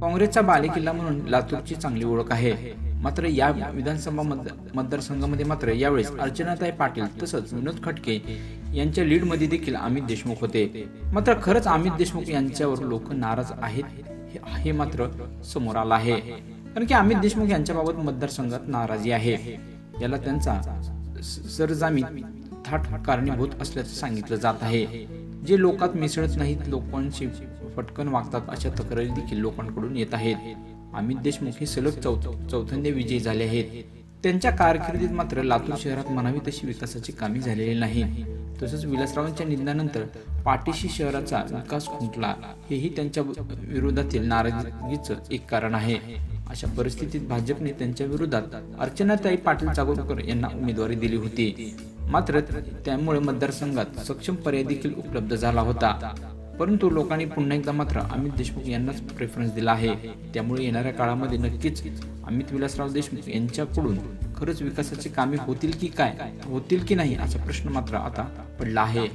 काँग्रेसचा बालेकिल्ला म्हणून लातूरची चांगली ओळख आहे. मात्र या विधानसभा मतदारसंघामध्ये मात्र यावेळेस अर्चनाताई पाटील तसंच विनोद खटके यांच्या लीडमध्ये देखील अमित देशमुख होते. मात्र खरंच अमित देशमुख यांच्यावर लोक नाराज आहेत हे- मात्र समोर आलं आहे. कारण की अमित देशमुख यांच्याबाबत मतदारसंघात नाराजी आहे. याला त्यांचा सरजामी थाट कारणीभूत असल्याचं सांगितलं जात आहे. जे लोकात मिसळत नाहीत लोकांशी पटकन वागतात अशा तक्रारी देखील लोकांकडून येत आहेत. अमित देशमुख हे सलग चौथ चौथ्यांदा विजयी झाले आहेत. त्यांच्या कारकिर्दीत मात्र लातूर शहरात म्हणावी तशी विकासाची कामे झालेली नाही. तसंच विलासरावांच्या निधनानंतर पाटीशी शहराचा विकास खुंटला हेही त्यांच्या विरोधातील नाराजगीचं एक कारण आहे. अशा परिस्थितीत भाजपने त्यांच्या विरोधात अर्चनाताई पाटील चागोरकर यांना उमेदवारी दिली होती. मात्र त्यामुळे मतदारसंघात सक्षम पर्याय देखील उपलब्ध झाला होता. परंतु लोकांनी पुन्हा एकदा मात्र अमित देशमुख यांनाच प्रेफरन्स दिला आहे. त्यामुळे येणाऱ्या काळामध्ये नक्कीच अमित विलासराव देशमुख यांच्याकडून खरंच विकासाची कामे होतील की काय? होतील की नाही असा प्रश्न मात्र आता पडला आहे.